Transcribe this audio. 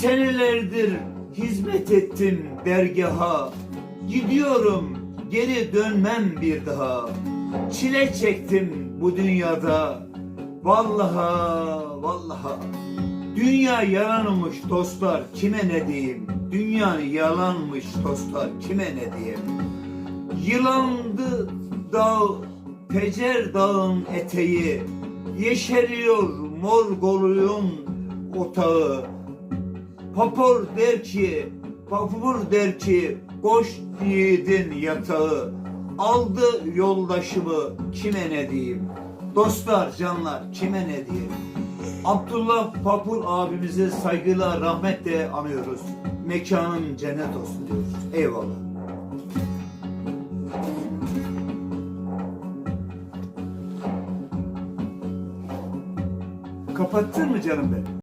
Senelerdir hizmet ettim dergaha. Gidiyorum geri dönmem bir daha. Çile çektim bu dünyada. Vallaha vallaha. Dünya yalanmış dostlar kime ne diyeyim? Dünya yalanmış dostlar kime ne diyeyim? Yılandı dağ Tecer dağın eteği. Yeşeriyor mor goluyun otağı Papor der ki, papur der ki, koş yiğidin yatağı. Aldı yoldaşımı, kime ne diyeyim? Dostlar, canlar, kime ne diyeyim? Abdullah Papur abimizi saygıyla, rahmetle anıyoruz. Mekanın cennet olsun diyoruz. Eyvallah. Kapattın mı canım benim?